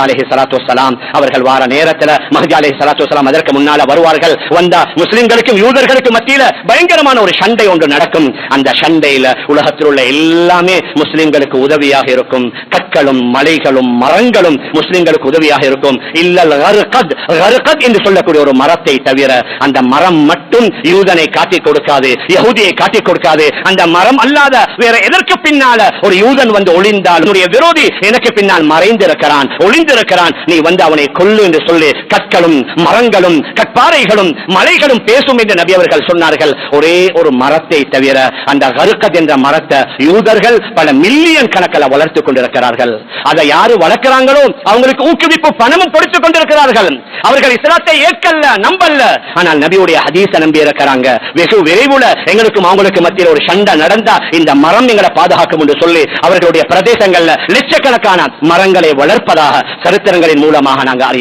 அலைஹி ஸலாத்து அவர்கள் வார நேரத்துல மஹதி அலைஹி சலாத்து வலாம் அதற்கு முன்னால வருவார்கள். வந்தா முஸ்லிம்களுக்கும் யூதர்களுக்கும் மத்தியில பயங்கரமான ஒரு சண்டை ஒன்று நடக்கும். அந்த சண்டையில உலகத்தில் உள்ள எல்லாமே முஸ்லிம்களுக்கு உதவியாக இருக்கும். கற்களும் மலைகளும் மரங்களும் முஸ்லிம்களுக்கு உதவியாக இருக்கும். இல்லல் என்று சொல்லக்கூடிய ஒரு மரத்தை தவிர அந்த மரம் மட்டும் யூதனை காட்டிக் கொடுக்காது யகுதியை காட்டிக் கொடுக்காது. அந்த மரம் அல்லாத வேற எதற்கு பின்னால ஒரு யூதன் வந்து ஒளிந்தால் உன்னுடைய விரோதி எனக்கு பின்னால் மறைந்திருக்கிறான் ஒளிந்திருக்கிறான். நீ வந்து அவனை கொல்லு என்று சொல்லி கற்களும் மரங்களும் கற்பாறைகளும் மலைகளும் பேசும் என்று நபி அவர்கள் சொன்னார்கள். ஒரே ஒரு மரத்தை தவிர அந்த கருக்கத் என்ற மரத்தை யூதர்கள் பல மில்லியன் கணக்கில் வளர்த்துக் கொண்டிருக்கிறார்கள். அதை யாரு வளர்க்கிறாங்களோ அவங்களுக்கு ஊக்குவிப்பு பணமும் கொடுத்துக் கொண்டிருக்கிறார்கள். அவர்கள் இஸ்லாத்தை ஏற்கல்ல நம்பல்ல. ஆனால் நபியுடைய ஹதீச நம்பி இருக்கிறாங்க. வெகு விரைவுல எங்களுக்கும் அவங்களுக்கு மத்தியில் ஒரு சண்டை நடந்தா இந்த மரம் எங்களை பாதுகாக்கும் என்று சொல்லி அவர்களுடைய பிரதேசங்கள்ல லட்சக்கணக்கான மரங்களை வளர்ப்பதாக சரித்திரங்களின் மூலமாக நாங்கள் அறிய